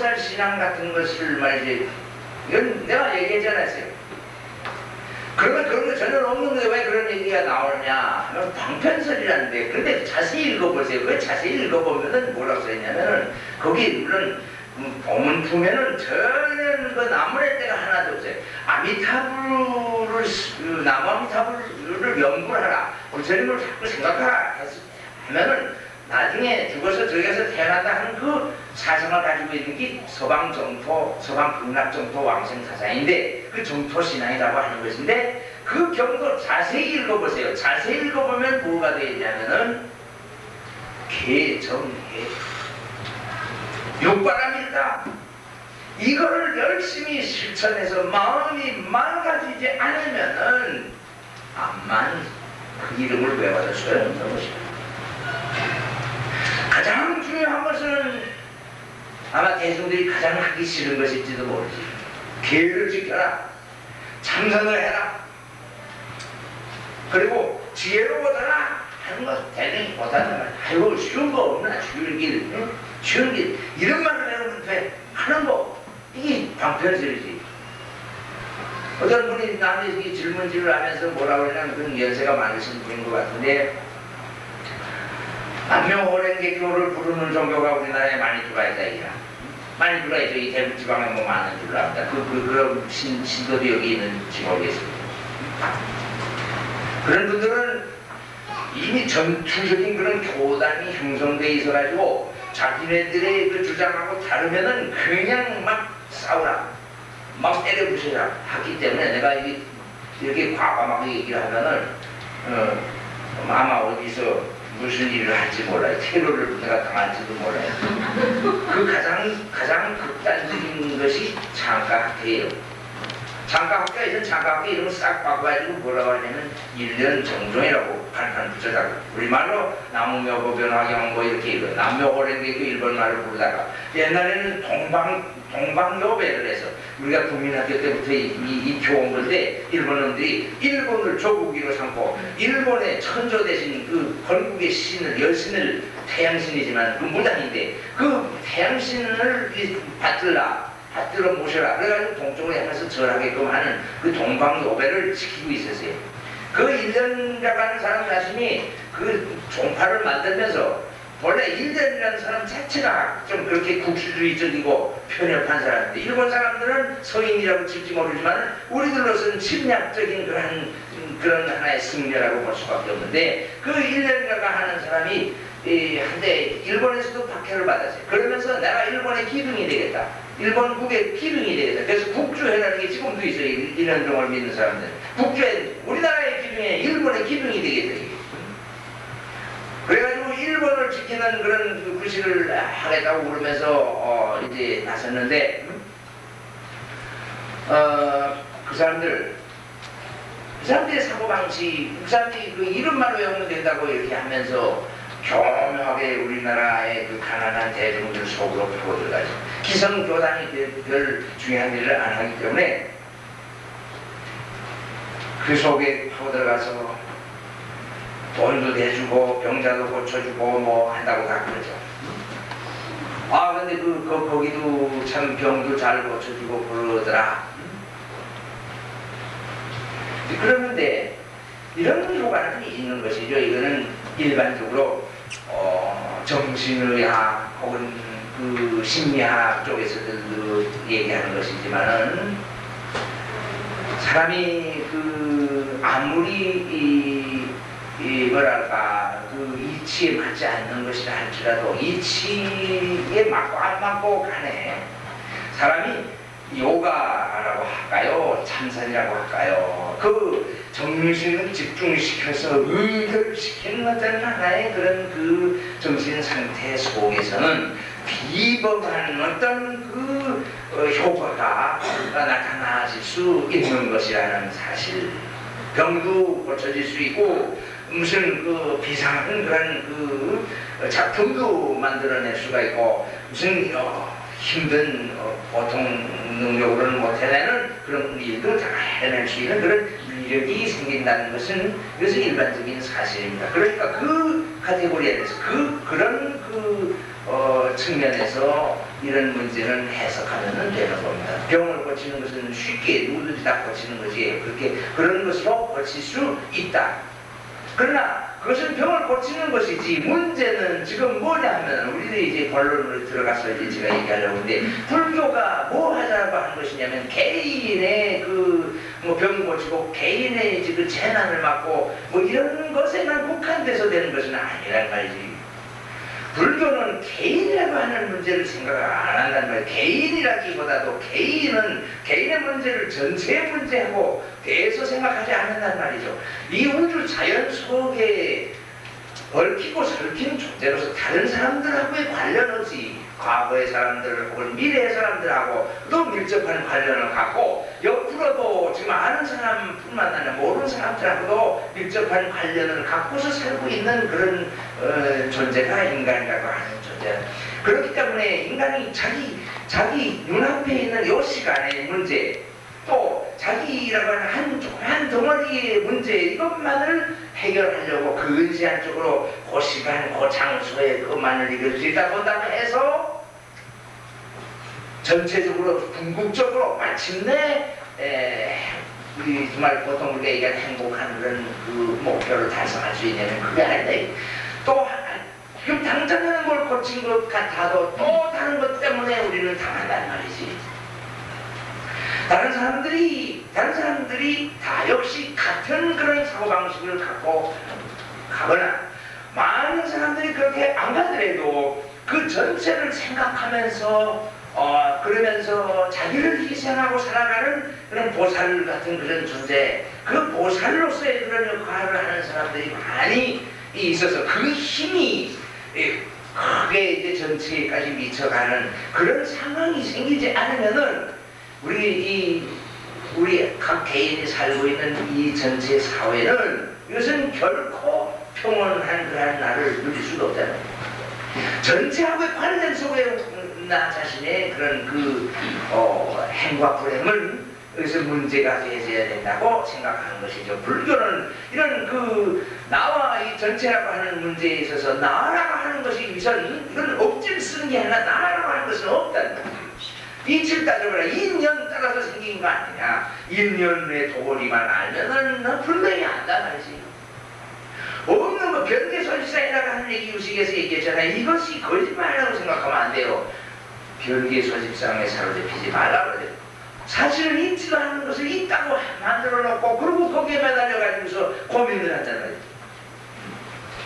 보살 신앙 같은 것을 말이지 이건 내가 얘기했잖아요. 그러면 그런 거 전혀 없는데 왜 그런 얘기가 나오느냐 하면 방편설이라는데 근데 자세히 읽어보세요. 그 자세히 읽어보면은 뭐라고 써있냐면은 거기 물론 음, 본문 품에는 전혀 그 나무랄 데가 하나도 없어요. 아미타불을 스- 그 나무 아미타불을 연구를 하라. 부처님을 자꾸 생각하라 했- 하면은 나중에 죽어서 저기에서 태어난다 하는 그 사상을 가지고 있는 게 서방 정토, 서방 극락 정토 왕생 사상인데 그 정토 신앙이라고 하는 것인데 그 경도 자세히 읽어보세요. 자세히 읽어보면 뭐가 되어 있냐면은 개정해 육바람이다. 이거를 열심히 실천해서 마음이 맑아지지 않으면은 암만 그 이름을 외워도 소용없는 것이다. 가장 중요한 것은 아마 대중들이 가장 하기 싫은 것일지도 모르지. 계를 지켜라. 참선을 해라. 그리고 지혜로워져라 하는 것 대단히 못하는 말. 아이고 쉬운 거 없나 쉬운 길, 응? 쉬운 길 이런 말을 해놓으면 돼. 하는 거 이게 방편설이지. 어떤 분이 나한테 이 질문질을 하면서 뭐라고 그러냐면 그런 연세가 많으신 분인 것 같은데 남묘호랭개교를 부르는 종교가 우리나라에 많이 들어와 있다 이야. 많이 들어와 있죠. 이 대북 지방에 뭐 많은 줄 압니다. 그, 그, 그런 신, 신도도 여기 있는지 모르겠습니다. 그런 분들은 이미 전투적인 그런 교단이 형성돼 있어 가지고 자기네들의 그 주장하고 다르면은 그냥 막 싸우라. 막 때려 부셔라. 하기 때문에 내가 이- 이렇게 과감하게 얘기를 하면은, 어, 아마 어디서 무슨 일을 할지 몰라요. 테러를 내가 당할지도 몰라요. 그 가장, 가장 극단적인 것이 창가 학회예요. 창가학회에서 창가학회 이름을 싹 바꿔가지고 뭐라고 하냐면 일년 정종이라고 판판 붙여다가 우리말로 나무묘고 변화경 뭐 이렇게 이거 남묘호랭개그 일본말로 부르다가. 옛날에는 동방 동방요배를 해서 우리가 국민학교 때부터 이, 이, 이 교원 볼때 일본놈들이 일본을 조국이로 삼고 일본의 천조 대신 그 건국의 신을 여신을 태양신이지만 그 무당인데 그 태양신을 이- 받들라 받들어 모셔라 그래가지고 동쪽으로 향해서 절하게끔 하는 그 동방요배를 지키고 있었어요. 그 1년 가는 사람 자신이 그 종파를 만들면서 원래 일전이라는 사람 자체가 좀 그렇게 국수주의적이고 편협한 사람인데 일본 사람들은 서인이라고 칠지 모르지만 우리들로서는 침략적인 그런 음, 그런 하나의 승려라고 볼 수밖에 없는데 그 일년가가 하는 사람이 이 한때 일본에서도 박해를 받았어요. 그러면서 내가 일본의 기둥이 되겠다. 일본국의 기둥이 되겠다. 그래서 국주회라는 게 지금도 있어요. 일- 일현종을 믿는 사람들. 국주회 우리나라의 기둥에 일본의 기둥이 되겠다. 이게. 그래가지고 일본을 지키는 그런 그 구실을 하겠다고 그러면서 어 이제 나섰는데 어 그 사람들 그 사람들의 사고방식 그 사람들이 그 이름만 외우면 된다고 이렇게 하면서 교묘하게 우리나라의 그 가난한 대중들 속으로 파고 들어가죠 기성교단이 별- 별 중요한 일을 안 하기 때문에 그 속에 파고 들어가서 돈도 대주고 병자도 고쳐주고 뭐 한다고 다 그러죠. 아 근데 그, 그 거기도 참 병도 잘 고쳐주고 그러더라. 그러는데 이런 효과는 있는 것이죠. 이거는 일반적으로 어, 정신의학 혹은 그 심리학 쪽에서도 얘기하는 것이지만은 사람이 그 아무리 이, 이 뭐랄까 그 이치에 맞지 않는 것이라 할지라도 이치에 맞고 안 맞고 간에 사람이 요가라고 할까요? 참선이라고 할까요? 그 정신을 집중시켜서 의도를 시키는 어떤 하나의 그런 그 정신 상태 속에서는 비범한 어떤 그 어, 효과가 나타나질 수 있는 것이라는 사실. 병도 고쳐질 수 있고 무슨 그 비상한 그런 그 작품도 만들어낼 수가 있고 무슨 어, 힘든 어, 보통 능력으로는 못 해내는 그런 일도 다 해낼 수 있는 그런 위력이 생긴다는 것은 이것은 일반적인 사실입니다. 그러니까 그 카테고리에 대해서 그 그런 그 어, 측면에서 이런 문제는 해석하면 되는 겁니다. 병을 고치는 것은 쉽게 누구든지 다 고치는 거지 그렇게 그런 것으로 고칠 수 있다. 그러나 그것은 병을 고치는 것이지 문제는 지금 뭐냐면 우리들이 이제 본론으로 들어가서 이제 제가 얘기하려고 하는데 불교가 뭐 하자고 하는 것이냐면 개인의 그 뭐 병 고치고 개인의 이제 그 재난을 막고 뭐 이런 것에만 국한돼서 되는 것은 아니란 말이지. 불교는 개인이라고 하는 문제를 생각을 안 한단 말이에요. 개인이라기보다도 개인은 개인의 문제를 전체의 문제하고 대해서 생각하지 않는단 말이죠. 이 우주 자연 속에 얽히고 설킨 존재로서 다른 사람들하고의 관련 없이 과거의 사람들 혹은 미래의 사람들하고 또 밀접한 관련을 갖고 옆으로도 지금 아는 사람뿐만 아니라 모르는 사람들하고도 밀접한 관련을 갖고서 살고 있는 그런 어, 존재가 인간이라고 하는 존재. 그렇기 때문에 인간이 자기 자기 눈앞에 있는 요 시간의 문제 또 자기라고 하는 한 조그만 덩어리의 문제 이것만을 해결하려고 근시한 쪽으로 그 시간 그 장소에 수 있다 본다고 해서 전체적으로 궁극적으로 마침내 에, 우리 정말 보통 우리가 얘기하는 행복한 그런 그 목표를 달성할 수 있냐면 그게 아닌데 또 지금 당장 하는 걸 고친 것 같아도 또 다른 것 때문에 우리는 당한단 말이지. 다른 사람들이 다른 사람들이 다 역시 같은 그런 사고 방식을 갖고 가거나 많은 사람들이 그렇게 안 가더라도 그 전체를 생각하면서 어 그러면서 자기를 희생하고 살아가는 그런 보살 같은 그런 존재 그 보살로서의 그런 역할을 하는 사람들이 많이 있어서 그 힘이 예, 크게 이제 전체까지 미쳐가는 그런 상황이 생기지 않으면은 우리 이 우리 각 개인이 살고 있는 이 전체 사회는 이것은 결코 평온한 그러한 날을 누릴 수가 거예요. 전체하고의 관련 속에 나 자신의 그런 그 어, 행과 불행을 여기서 문제가 되어야 된다고 생각하는 것이죠. 불교는 이런 그 나와 이 전체라고 하는 문제에 있어서 나라고 하는 것이 우선 이건 억지를 쓰는 게 아니라 나라고 하는 것은 없다는 거예요. 이치를 따져보라. 인연 따라서 생긴 거 아니냐. 인연의 도리만 알면은 너 분명히 안다 말이지. 없는 거 별개소집상이라고 하는 얘기 유식에서 얘기했잖아요. 이것이 거짓말이라고 생각하면 안 돼요. 별개소집상에 사로잡히지 말라고 그래요 사실은 않은 것을 있다고 만들어 놓고 그리고 거기에 매달려 가지고서 고민을 하잖아요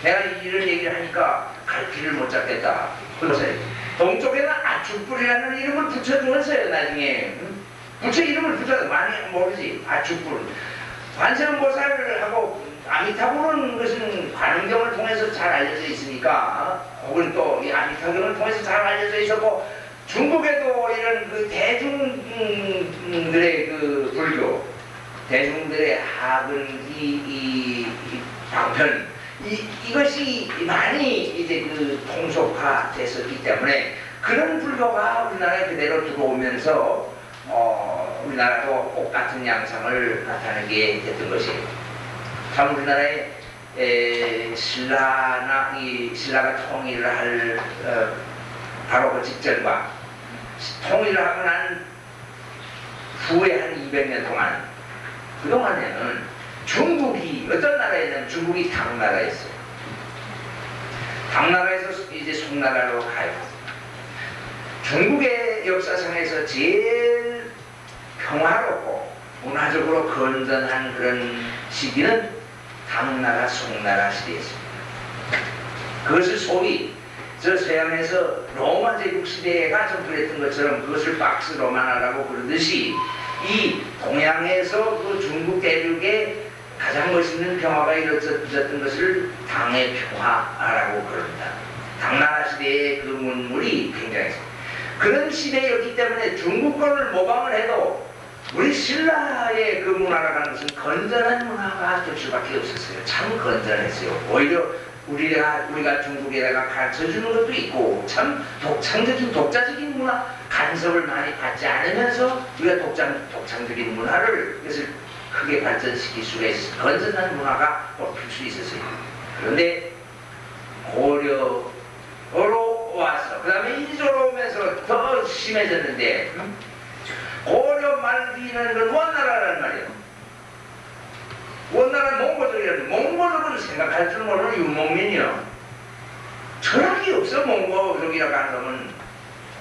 내가 이런 얘기를 하니까 갈 길을 못 잡겠다 그래서 동쪽에는 아축불이라는 이름을 붙여주면서요 나중에 응? 부처 이름을 붙여도 많이 모르지 아축불 관세음보살을 하고 아미타불은 것은 관음경을 통해서 잘 알려져 있으니까 어? 혹은 또 이 아미타경을 통해서 잘 알려져 있었고 중국에도 이런 그 대중들의 그 불교 대중들의 학은 이, 이, 이 방편 이, 이것이 많이 이제 그 통속화됐었기 때문에 그런 불교가 우리나라에 그대로 들어오면서 어, 우리나라도 똑같은 양상을 나타내게 됐던 것이에요. 참 우리나라에 에, 신라나 이 신라가 통일을 할 어, 바로 그 직전과 통일을 하고 난 후에 한 200년 동안 그동안에는 중국이 어떤 나라였냐면 중국이 당나라였어요. 당나라에서 이제 송나라로 가요. 중국의 역사상에서 제일 평화롭고 문화적으로 건전한 그런 시기는 당나라 송나라 시대였습니다. 그것을 소위 저 서양에서 로마 제국 시대가 좀 그랬던 것처럼 그것을 박스 로마나라고 부르듯이 이 동양에서 그 중국 대륙에 가장 멋있는 평화가 이루어졌던 것을 당의 평화라고 그럽니다. 당나라 시대의 그 문물이 굉장했습니다. 그런 시대였기 때문에 중국 거를 모방을 해도 우리 신라의 그 문화가 하는 것은 건전한 문화가 될 수밖에 없었어요. 참 건전했어요. 오히려 우리가 우리가 중국에다가 가르쳐 주는 것도 있고 참 독창적인 독자적인 문화 간섭을 많이 받지 않으면서 우리가 독창 독창적인 문화를 그것을 크게 발전시킬 수가 있어 건전한 문화가 뽑힐 수 있었어요. 그런데 고려로 왔어. 그 다음에 인조로 오면서 더 심해졌는데 고려 말기는 건 원나라란 말이에요. 원나라 몽고족이라는 몽고족은 생각할 줄 모르는 유목민이요. 철학이 없어 몽고족이라고 하는 놈은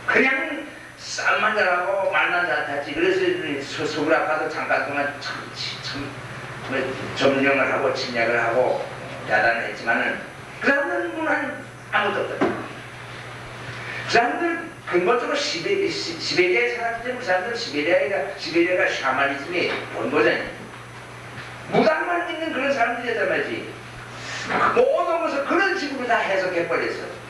그냥 쌈만 잘하고 잘 탔지. 그래서 서울 아파도 잠깐 동안 참, 참, 뭐 점령을 하고 침략을 하고 야단을 했지만은 그 사람들은 아무도 없다. 그 사람들 근본적으로 시베, 시, 시베리아에 살았기 때문에 그 사람들은 시베리아가, 시베리아가 샤머니즘의 본고장이에요. 무당만 있는 그런 사람들이었단 말이지. 모든 것을 그런 식으로 다 해석해버렸어.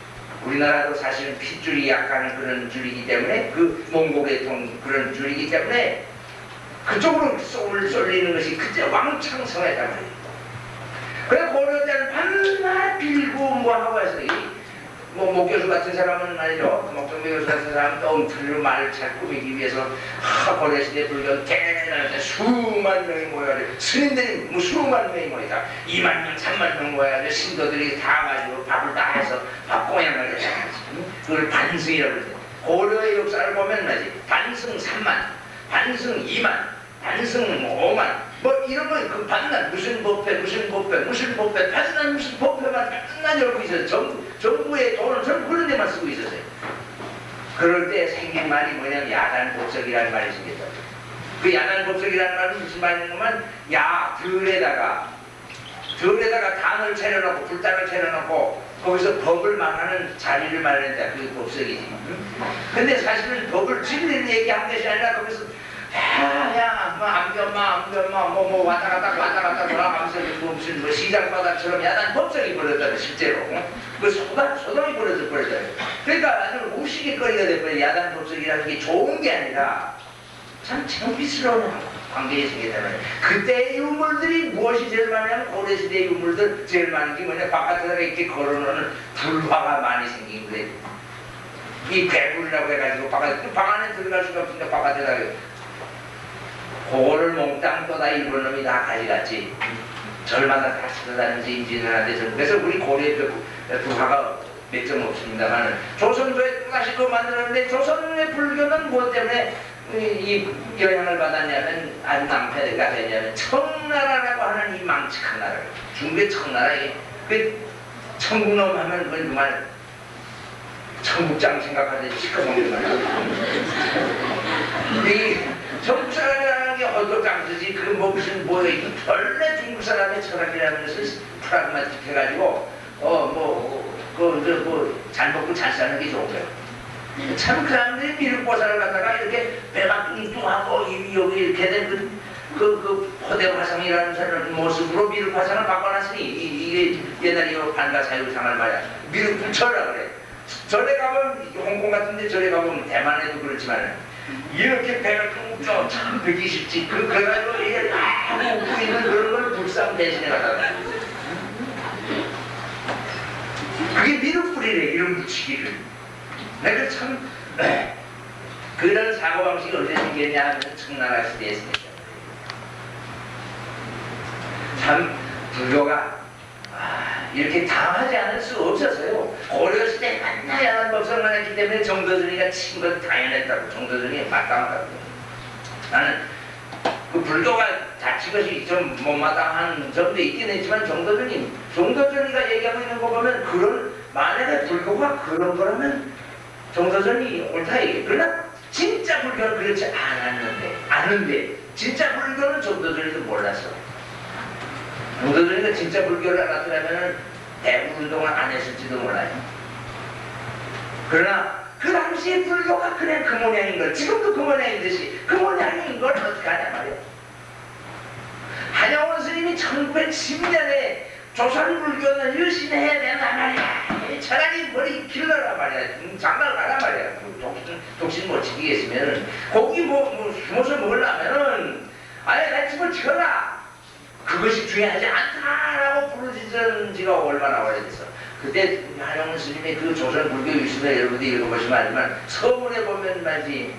우리나라도 사실은 핏줄이 약간 그런 줄이기 때문에 그 몽골의 통 그런 줄이기 때문에 그쪽으로 쏠, 쏠리는 것이 그때 왕창 성했단 말이에요. 그래 고려 때는 밤낮 빌고 뭐 하고 해서 이 뭐 목교수 같은 사람은 말이죠. 목동배 교수 같은 사람은 엉터리로 말을 잘 꾸미기 위해서 하, 고려시대 불교 대단한 수만 명이 모여가지고 스님들이 뭐 수만 명이 모이다 2만 명, 3만 명 모여가지고 신도들이 다 가지고 밥을 다 해서 밥 공양을 해서 그걸 반승이라고 그러죠. 고려의 역사를 보면 말이지 반승 3만, 반승 2만, 반승 뭐 5만 뭐 이런 거그 반난 무슨 법회 무슨 법회 무슨 법회 반난 무슨 법회만 맨날 열고 있어요. 정, 정부의 돈을 전부 그런 데만 쓰고 있었어요. 그럴 때 생긴 말이 뭐냐면 야단 법석이라는 말이 생겼다. 그 야단 법석이라는 말은 무슨 말이냐면 야 들에다가 들에다가 단을 차려놓고 불단을 차려놓고 거기서 법을 말하는 자리를 마련했다. 그게 법석이지. 근데 사실은 법을 진리를 얘기한 것이 아니라 거기서 야야 뭐 안견마 안견마 뭐 뭐 왔다 갔다 왔다 갔다 돌아가면서 뭐 무슨 뭐 시장바닥처럼 야단 법석이 벌어졌다 실제로. 그 소다 소동이 벌어져 버렸어요. 그러니까 아주 우스갯거리가 돼버려 야단 법석이라는 게 좋은 게 아니라 참 창피스러운 관계에 생겼다면 그때의 유물들이 무엇이 제일 많냐면 고려시대 유물들 제일 많은 게 뭐냐? 바깥에다가 이렇게 걸어놓는 불화가 많이 생긴 거예요. 이 배불이라고 해가지고 바깥 방 안에 들어갈 수가 없으니까 바깥에다가 그거를 몽땅 또다 일본 놈이 다 가져갔지. 절마다 다 찾아다니면서 임진을 하는데 그래서 우리 고려의 부화가 몇 점 없습니다만 조선조에 또다시 그거 만들었는데 조선의 불교는 무엇 때문에 이 영향을 받았냐면 안 낭패가 되냐면 청나라라고 하는 이 망측한 나라 중국의 청나라에 그 천국놈 하면 그건 정말 청국장 생각하듯이 시커먼 거야. 이 전국 사람 게 헐떡장수지 그뭐 뭐야 이거 원래 중국 사람의 철학이라는 것을 프라그마틱 해가지고 어뭐그뭐 먹고 잘 사는 게 좋은 거예요. 참 그 사람들이 미륵보살을 갖다가 이렇게 배가 뚱뚱하고 이- 여기 이렇게 된그 그, 그 포대 화상이라는 사람 모습으로 미륵 화상을 바꿔놨으니 이- 이게 옛날에 이 반가 사유상을 말이야 미륵 부처라 그래. 절에 가면 홍콩 같은데 절에 가면 대만에도 그렇지만 이렇게 배가 뚱뚱 참 되기 쉽지. 그, 그래가지고 이게 아무 웃고 있는 그런 걸 불상 대신에 갖다가. 그게 미륵불이래, 이름 붙이기를. 내가 참, 그런 사고방식이 언제 생겼냐 하면 청나라 시대에 생겼다. 참, 불교가 아, 이렇게 당하지 않을 수 없어서요. 고려시대 맨날 야단 법석만 했기 때문에 정도전이가 친건 당연했다고. 정도전이 마땅하다고. 나는 그 불교가 자칫 것이 좀 못마땅한 점도 있긴 했지만 정도전이, 정도전이가 얘기하고 있는 거 보면 그런, 만약에 불교가 그런 거라면 정도전이 옳다 얘기. 그러나 진짜 불교는 그렇지 않았는데, 아는데, 진짜 불교는 정도전이도 몰랐어. 정도전이가 진짜 불교를 알았더라면 대부분 동안 안 했을지도 몰라요. 그러나 그 당시에 불교가 그래 그 모양인 걸 지금도 그 모양인 듯이 그 모양인 걸 어떻게 하냐 말이야. 한영원 스님이 1910년에 조선 불교는 열심히 해야 된단 말이야. 차라리 머리 길러라 말이야. 음, 장가를 가라 말이야. 그 독신, 독신 못 지키겠으면 고기 뭐, 뭐 숨어서 먹으려면은 아예 나 집을 쳐라. 그것이 중요하지 않다라고 부르짖은 지가 얼마나 오래됐어. 그때 한영원 스님의 그 조선 불교 유신을 여러분들이 읽어보시면 알지만 서문에 보면 말이지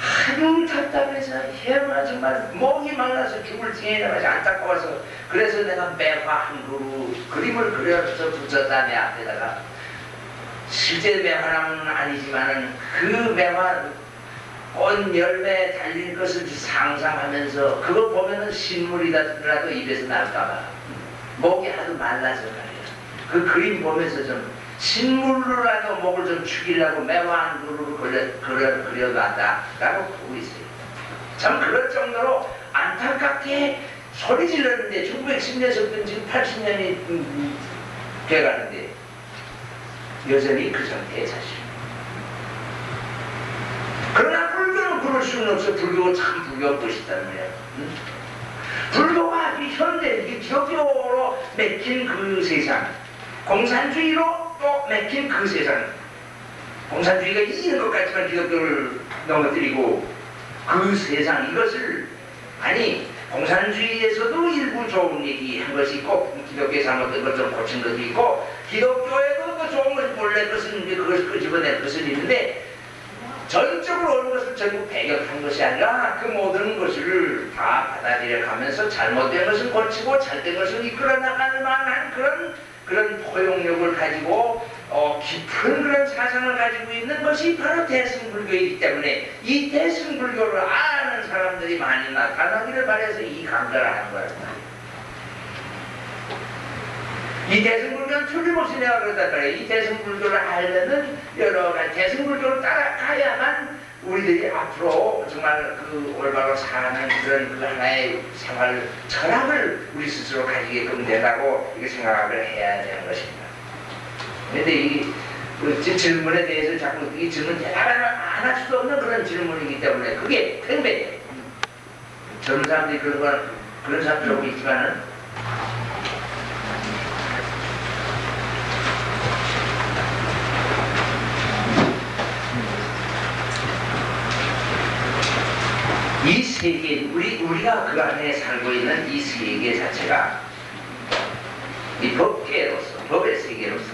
아주 답답해서 헤어나 정말 목이 말라서 죽을 징해나 마지 안타까워서 그래서 내가 매화 한 그루 그림을 그려서 붙였다 내 앞에다가 실제 매화는 아니지만은 그 매화 꽃 열매 달린 것을 상상하면서 그걸 보면은 신물이라도 입에서 날까봐 목이 하도 말라서 그래요. 그 그림 보면서 좀 신물로라도 목을 좀 죽이려고 매화 한 그루를 그려, 그려, 그려놨다라고 보고 있어요. 참 그럴 정도로 안타깝게 소리 질렀는데 1910년서부터 지금 80년이 돼가는데 여전히 그 상태에 사실. 그러나 그럴 수는 없어. 불교가 참 불교가 멋있다는 거야. 응? 불교가 이 현대 이 기독교로 맥힌 그 세상, 공산주의로 또 맥힌 그 세상. 공산주의가 이기는 것 같지만 기독교를 넘어뜨리고 그 세상 이것을 아니 공산주의에서도 일부 좋은 얘기 한 것이 있고 기독교에 잘못된 것좀 고친 것도 있고 기독교에도 그 좋은 것이 몰래 것은 그것을 끄집어낼 것은 있는데 전적으로 어느 것을 전부 배격한 것이 아니라 그 모든 것을 다 받아들여 가면서 잘못된 것을 고치고 잘된 것을 이끌어 나가는 만한 그런 그런 포용력을 가지고 어, 깊은 그런 사상을 가지고 있는 것이 바로 대승불교이기 때문에 이 대승불교를 아는 사람들이 많이 나타나기를 바래서 이 강좌를 하는 거란 말이에요. 이 대승불교는 틀림없이 내가 말이에요. 이 대승불교를 알려면 여러 가지 대승불교를 따라가야만 우리들이 앞으로 정말 그 올바로 사는 그런 그 하나의 생활 철학을 우리 스스로 가지게끔 된다고 이렇게 생각을 해야 되는 것입니다. 근데 이그 질문에 대해서 자꾸 이 질문 대답을 안 할 수도 없는 그런 질문이기 때문에 그게 팽배해요. 젊은 사람들이 그런 걸 그런 사람들 하고 있지만은 이 세계 우리 우리가 그 안에 살고 있는 이 세계 자체가 이 법계로서 법의 세계로서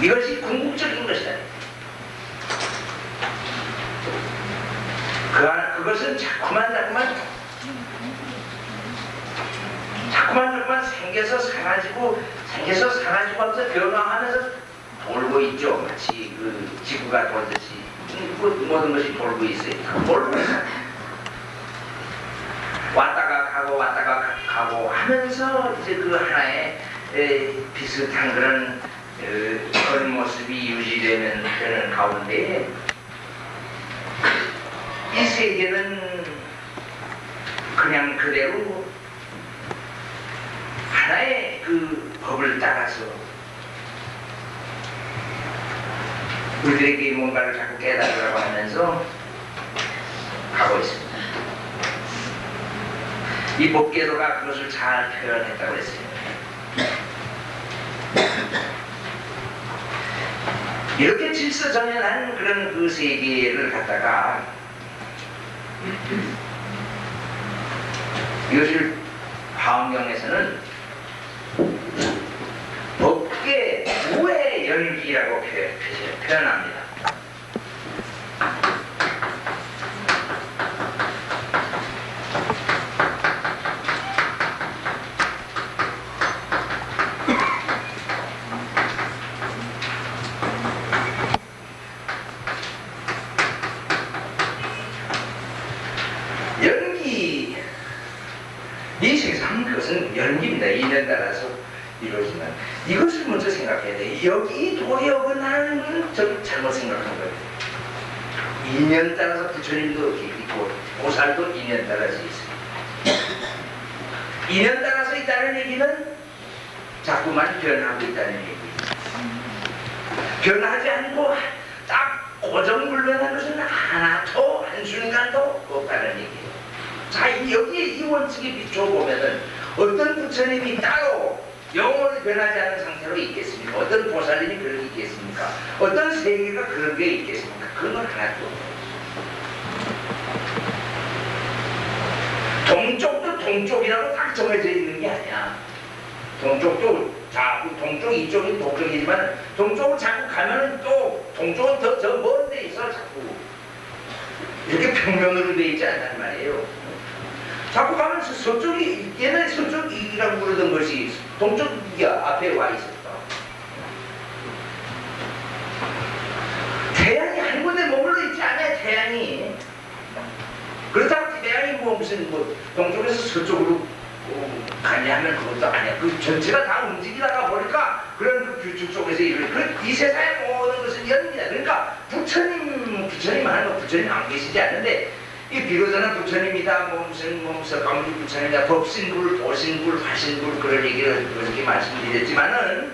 이것이 궁극적인 것이다. 그 안, 그것은 자꾸만 자꾸만 자꾸만 자꾸만 생겨서 사라지고 생겨서 사라지고 하면서 변화하면서 돌고 있죠. 마치 그 지구가 돌듯이 그 모든 것이 돌고 있어요. 돌고 있어요. 왔다가 가고 왔다가 가- 가고 하면서 이제 그 하나의 에, 비슷한 그런 어, 그런 모습이 유지되는 되는 가운데 이 세계는 그냥 그대로 하나의 그 법을 따라서 우리들에게 뭔가를 자꾸 깨달으라고 하면서 가고 있습니다. 이 법계도가 그것을 잘 표현했다고 했어요. 이렇게 질서정연한 그런 그 세계를 갖다가 이것을 화엄경에서는 법계 표- 표현합니다. 연기 이 세상 그것은 연기입니다. 인연 따라서 이루어지는 이것을 먼저 생각해야 돼. 여기 이 돌이 어긋나는 건 저기 잘못 생각한 거예요. 인연 따라서 부처님도 있고 보살도 인연 따라서 있어요. 인연 따라서 있다는 얘기는 자꾸만 변하고 있다는 얘기예요. 변하지 않고 딱 고정불변한 것은 하나도 한순간도 없다는 얘기예요. 자, 이- 여기에 이 원칙에 비춰보면은 어떤 부처님이 따로 영원히 변하지 않은 상태로 있겠습니까? 어떤 보살님이 그런 게 있겠습니까? 어떤 세계가 그런 게 있겠습니까? 그런 건 하나도. 동쪽도 동쪽이라고 딱 정해져 있는 게 아니야. 동쪽도 자꾸 동쪽 이쪽이 동쪽이지만 동쪽을 자꾸 가면은 또 동쪽은 더 저 먼데 있어 자꾸 이렇게 평면으로 돼 있지 않단 말이에요. 자꾸 가면서 서쪽이 얘는 서쪽이라고 부르던 것이 동쪽 연기가 앞에 와 있었다. 태양이 한 군데 머물러 있지 않아요, 태양이. 그렇다고 태양이 뭐 무슨 뭐 동쪽에서 서쪽으로 어, 가냐 하면 그것도 아니야. 그 전체가 다 움직이다가 보니까 그런 그 규칙 속에서 이런 그이 세상의 모든 것은 연기다. 그러니까 부처님, 부처님 하는 거 부처님 안 계시지 않는데 이 비로자는 부처님이다. 뭐 무슨 강주 부처님이다. 법신불, 도신불, 화신불 그런 얘기를 그렇게 말씀드렸지만은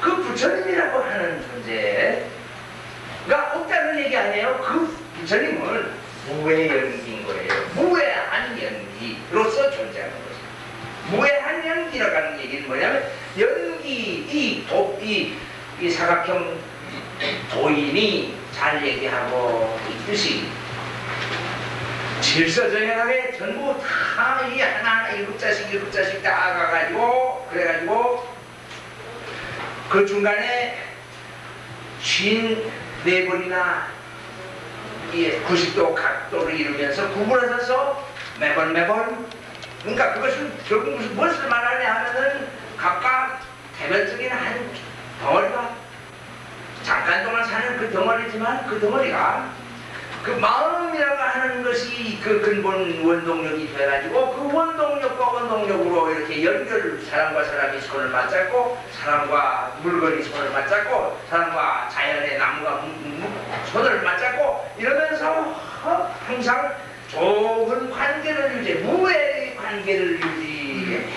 그 부처님이라고 하는 존재가 없다는 얘기 아니에요. 그 부처님은 무의 연기인 거예요. 무의한 연기로서 존재하는 거죠. 무의한 연기라고 하는 얘기는 뭐냐면 연기 이 도, 이, 이 사각형 도인이 잘 얘기하고 있듯이 질서정연하게 전부 다이 하나 일곱 자씩 일곱 자씩 다 가가지고 그래가지고 그 중간에 쉰네 번이나 이 90도 각도를 이루면서 구분을 서서 매번 매번. 그러니까 그것은 결국 무슨 무엇을 말하냐 하면은 각각 개별적인 한 덩어리가 잠깐 동안 사는 그 덩어리지만 그 덩어리가 그 마음이라고 하는 것이 그 근본 원동력이 돼가지고 그 원동력과 원동력으로 이렇게 연결 사람과 사람이 손을 맞잡고 사람과 물건이 손을 맞잡고 사람과 자연의 나무가 손을 맞잡고 이러면서 어, 항상 좋은 관계를 유지 무의 관계를 유지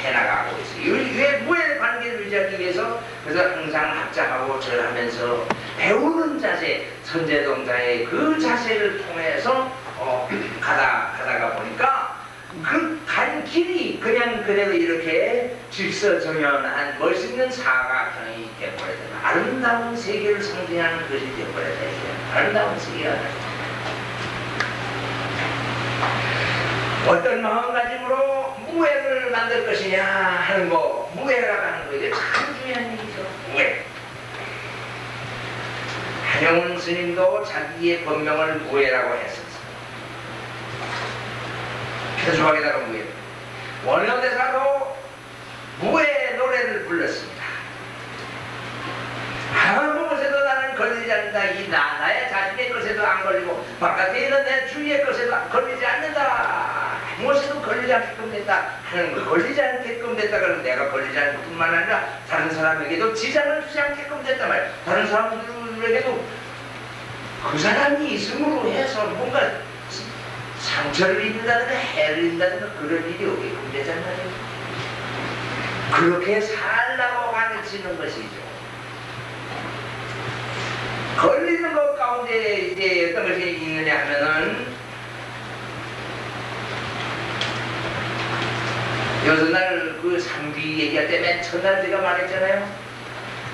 해 나가고 있어요. 왜 무의 관계를 유지하기 위해서 그래서 항상 합작하고 절하면서 배우는 자세, 선제동자의 그 자세를 통해서 어, 가다 가다가 보니까 그 간 길이 그냥 그대로 이렇게 질서정연한 멋있는 사각형이 되어버렸다. 아름다운 세계를 상징하는 것이. 이게. 아름다운 세계가 어떤 마음가짐으로 무해를 만들 것이냐 하는 거 무해라고 하는 거 이게 참 중요한 얘기죠. 무해. 한영훈 스님도 자기의 본명을 무해라고 했었어. 표주박에다가 무해. 원효대사도 무해 노래를 불렀습니다. 아무 것에도 나는 걸리지 않는다. 이 나, 나의 자신의 것에도 안 걸리고 바깥에 있는 내 주위의 것에도 걸리지 않는다. 무엇에도 걸리지 않게끔 됐다. 하는 거 걸리지 않게끔 됐다. 그러면 내가 걸리지 않을 뿐만 아니라 다른 사람에게도 지장을 주지 않게끔 됐단 말이야. 다른 사람들에게도 그 사람이 있음으로 해서 뭔가 상처를 입는다든가 해를 입는다든가 그런 일이 오게끔 말이에요. 그렇게 살라고 가르치는 것이죠. 걸리는 것 가운데 이제 어떤 것이 있느냐 하면은 요즘날 그 삼귀 얘기할 때 맨 첫날 제가 말했잖아요.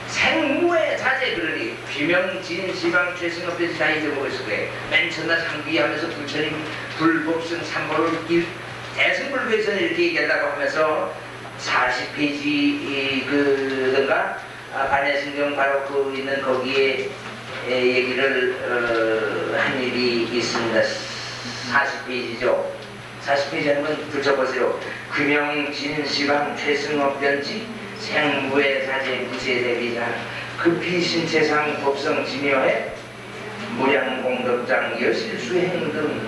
생무의 자제 그러니 귀명진 시방 최승업에서 다 잊어먹었을 거예요. 맨 첫날 상귀 하면서 부처님 불법승 삼보를 일 대승불교에서는 이렇게 얘기한다고 하면서 40페이지 그든가 아, 반야신경 바로 그 있는 거기에 에, 얘기를 어, 한 일이 있습니다. 40페이지죠. 40페이지 한번 붙여보세요. 규명진 시방 최승업 변지 생무의 사제 구세 대비자 급히 신체상 법성 진여해 무량공덕장 여실수행 등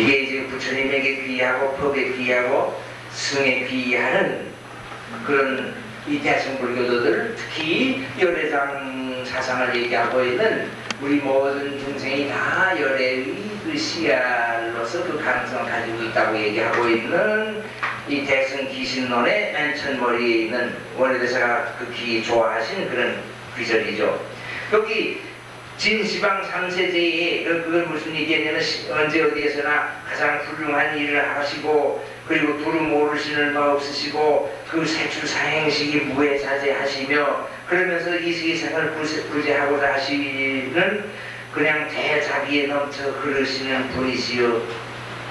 이게 이제 부처님에게 귀하고 법에 귀하고 승에 귀하는 그런 이 대승불교도들 특히 열애장 사상을 얘기하고 있는 우리 모든 중생이 다 열애의 그 시야로서 그 가능성을 가지고 있다고 얘기하고 있는 이 대승 기신론의 맨 첫머리에 있는 원래대사가 극히 좋아하신 그런 귀절이죠. 여기 진시방 삼세제에 그- 그걸 무슨 얘기냐면 시- 언제 어디에서나 가장 훌륭한 일을 하시고 그리고 두루 모르시는 바 없으시고 그 세출 사행식이 무해자제하시며 그러면서 이 세상을 구제하고자 하시는 그냥 대자비에 넘쳐 흐르시는 분이시여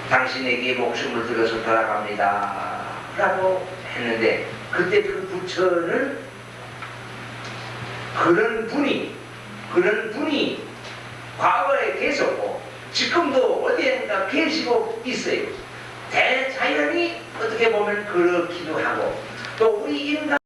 당신에게 목숨을 들어서 돌아갑니다. 라고 했는데 그때 그 부처는 그런 분이 그런 분이 과거에 계셨고 지금도 어디엔가 계시고 있어요. 대자연이 어떻게 보면 그렇기도 하고 또 우리 인간